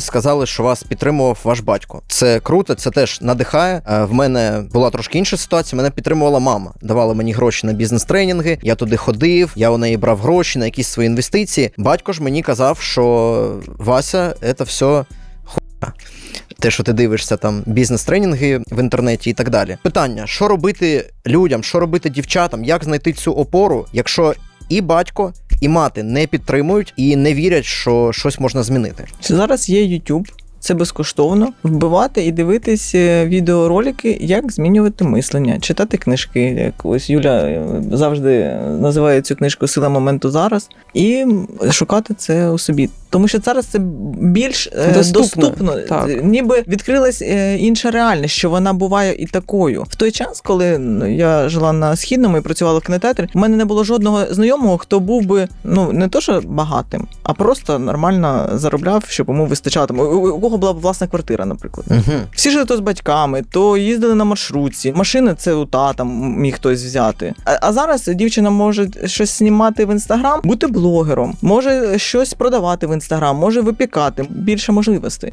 сказали, що вас підтримував ваш батько. Це круто, це теж надихає. Е, В мене була трошки інша ситуація. Мене підтримувала мама. Давала мені гроші на бізнес-тренінги. Я туди ходив, я у неї брав гроші на якісь свої інвестиції. Батько ж мені казав, що Вася, це все хуйня. Те, що ти дивишся там бізнес-тренінги в інтернеті і так далі. Питання: що робити людям, що робити дівчатам, як знайти цю опору, якщо і батько, і мати не підтримують і не вірять, що щось можна змінити. Зараз є YouTube. Це безкоштовно вбивати і дивитись е, відеоролики, як змінювати мислення, читати книжки. Як ось Юля е, завжди називає цю книжку Сила моменту зараз, і шукати це у собі. Тому що зараз це більш е, Доступно, доступно, так. Ніби відкрилась інша реальність, що вона буває і такою. В той час, коли ну, я жила на східному і працювала в кінотеатрі, у мене не було жодного знайомого, хто був би ну не то, що багатим, а просто нормально заробляв, щоб йому вистачало. Кого була б власна квартира, наприклад. Угу. Всі жили то з батьками, то їздили на маршрутці. Машини це у тата міг хтось взяти. А, а зараз дівчина може щось знімати в інстаграм, бути блогером, може щось продавати в інстаграм, може випікати більше можливостей.